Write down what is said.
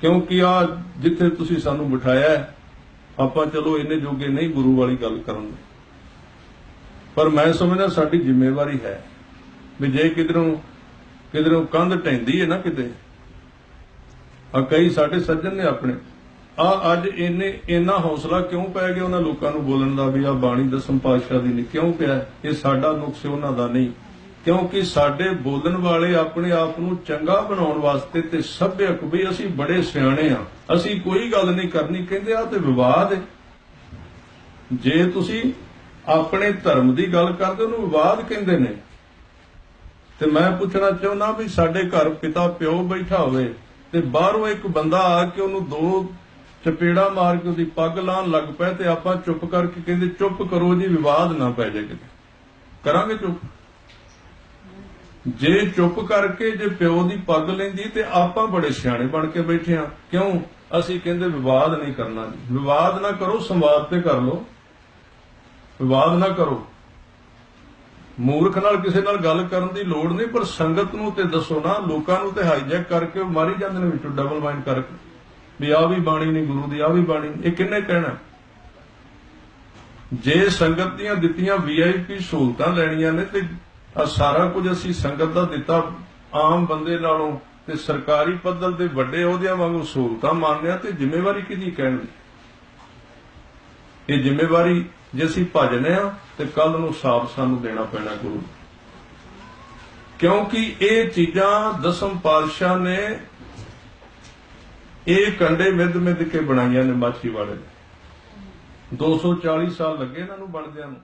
ਕਿਉਂਕਿ ਆ ਜਿੱਥੇ ਤੁਸੀਂ ਸਾਨੂੰ ਬਿਠਾਇਆ ਆਪਾਂ ਚਲੋ ਇੰਨੇ ਜੋਗੇ ਨਹੀਂ ਗੁਰੂ ਵਾਲੀ ਗੱਲ ਕਰਨ ਪਰ ਮੈਂ ਸਮਝਦਾ ਸਾਡੀ ਜ਼ਿੰਮੇਵਾਰੀ ਹੈ ਵੀ ਜੇ ਕਿਧਰੋਂ ਕਿਧਰੋਂ ਕੰਧ ਢੈਂਦੀ ਹੈ ਨਾ ਕਿਤੇ, ਆ ਕਈ ਸਾਡੇ ਸੱਜਣ ਨੇ ਆਪਣੇ, ਆ ਅੱਜ ਇੰਨੇ, ਇੰਨਾ ਹੌਸਲਾ ਕਿਉਂ ਪੈ ਗਿਆ ਉਹਨਾਂ ਲੋਕਾਂ ਨੂੰ ਬੋਲਣ ਦਾ ਵੀ ਆ ਬਾਣੀ ਦਸਮ ਪਾਤਸ਼ਾਹ ਦੀ ਨਹੀਂ ਕਿਉਂ ਪਿਆ, ਇਹ ਸਾਡਾ ਨੁਕਸ ਉਹਨਾਂ ਦਾ ਨਹੀਂ। ਕਿਉਂਕਿ ਸਾਡੇ ਬੋਲਣ ਵਾਲੇ ਆਪਣੇ ਆਪ ਨੂੰ ਚੰਗਾ ਬਣਾਉਣ ਵਾਸਤੇ ਤੇ ਸਭਿਅਕ ਵੀ ਅਸੀਂ ਬੜੇ ਸਿਆਣੇ ਆ। ਅਸੀਂ ਕੋਈ ਗੱਲ ਨਹੀਂ ਕਰਨੀ, ਕਹਿੰਦੇ ਆ ਤੇ ਵਿਵਾਦ ਹੈ ਜੇ ਤੁਸੀਂ ਆਪਣੇ ਧਰਮ ਦੀ ਗੱਲ ਕਰਦੇ, ਉਹਨੂੰ ਵਿਵਾਦ ਕਹਿੰਦੇ ਨੇ। ਤੇ ਮੈਂ ਪੁੱਛਣਾ ਚਾਹੁੰਦਾ ਵੀ ਸਾਡੇ ਘਰ ਪਿਤਾ ਪਿਓ ਬੈਠਾ ਹੋਵੇ ਤੇ ਬਾਹਰੋਂ ਇੱਕ ਬੰਦਾ ਆ ਕੇ ਉਹਨੂੰ ਦੋ ਚਪੇੜਾ ਮਾਰ ਕੇ ਉਹਦੀ ਪੱਗ ਲਾਣ ਲੱਗ ਪਏ ਤੇ ਆਪਾਂ ਚੁੱਪ ਕਰਕੇ ਕਹਿੰਦੇ, ਚੁੱਪ ਕਰੋ ਜੀ, ਵਿਵਾਦ ਨਾ ਪੈ ਜਾਏ ਕਿਤੇ। ਕਰਾਂਗੇ ਚੁੱਪ? ਜੇ ਚੁੱਪ ਕਰਕੇ ਜੇ ਪਿਓ ਦੀ ਪੱਗ ਲੈਂਦੀ ਤੇ ਆਪਾਂ ਬੜੇ ਸਿਆਣੇ ਬਣ ਕੇ ਬੈਠੇ ਆ। ਕਿਉਂ? ਅਸੀਂ ਕਹਿੰਦੇ ਵਿਵਾਦ ਨਹੀਂ ਕਰਨਾ ਜੀ। ਵਿਵਾਦ ਨਾ ਕਰੋ, ਸੰਵਾਦ ਤੇ ਕਰ ਲੋ ਵਿਵਾਦ ਨਾ ਕਰੋ। ਮੂਰਖ ਨਾਲ ਕਿਸੇ ਨਾਲ ਗੱਲ ਕਰਨ ਦੀ ਲੋੜ ਨਹੀਂ, ਪਰ ਸੰਗਤ ਨੂੰ ਤੇ ਦੱਸੋ ਨਾ, ਲੋਕਾਂ ਨੂੰ ਤੇ ਹਾਈਜੈਕ ਕਰਕੇ ਮਾਰੀ ਜਾਂਦੇ ਨੇ ਵਿੱਚੋਂ ਡਬਲ ਮਾਈਂਡ ਕਰਕੇ। ਵੀ ਆ ਵੀ ਬਾਣੀ ਨਹੀਂ, ਗੁਰੂ ਦੀ ਆ ਵੀ ਬਾਣੀ ਇਹ ਕਿੰਨੇ ਕਹਿਣਾ ਜੇ ਸੰਗਤ ਦੀਆਂ ਦਿੱਤੀਆਂ ਵੀਆਈਪੀ ਸਹੂਲਤਾਂ ਲੈਣੀਆਂ ਨੇ ਤੇ ਆ ਸਾਰਾ ਕੁਝ ਅਸੀਂ ਸੰਗਤ ਦਾ ਦਿੱਤਾ ਆਮ ਬੰਦੇ ਨਾਲੋਂ ਤੇ ਸਰਕਾਰੀ ਪੱਧਰ ਦੇ ਵੱਡੇ ਅਹੁਦਿਆਂ ਵਾਂਗੂ ਸਹੂਲਤਾਂ ਮੰਨਦੇ ਆ ਤੇ ਜ਼ਿੰਮੇਵਾਰੀ ਕਿਹਦੀ ਕਹਿਣ ਦੀ? ਇਹ ਜ਼ਿੰਮੇਵਾਰੀ ਜੇ ਅਸੀਂ ਭਜਨੇ ਆ ਤੇ ਕੱਲ ਨੂੰ ਸਾਫ਼ ਸਾਨੂੰ ਦੇਣਾ ਪੈਣਾ ਗੁਰੂ। ਕਿਉਂਕਿ ਇਹ ਚੀਜ਼ਾਂ ਦਸਮ ਪਾਤਸ਼ਾਹ ਨੇ ਇਹ ਕੰਡੇ ਮਿੱਧ ਮਿੱਧ ਕੇ ਬਣਾਈਆਂ ਨੇ ਮਾਛੀ ਵਾਲੇ ਨੇ 240 ਸਾਲ ਲੱਗੇ ਇਹਨਾਂ ਨੂੰ ਬਣਦਿਆਂ ਨੂੰ।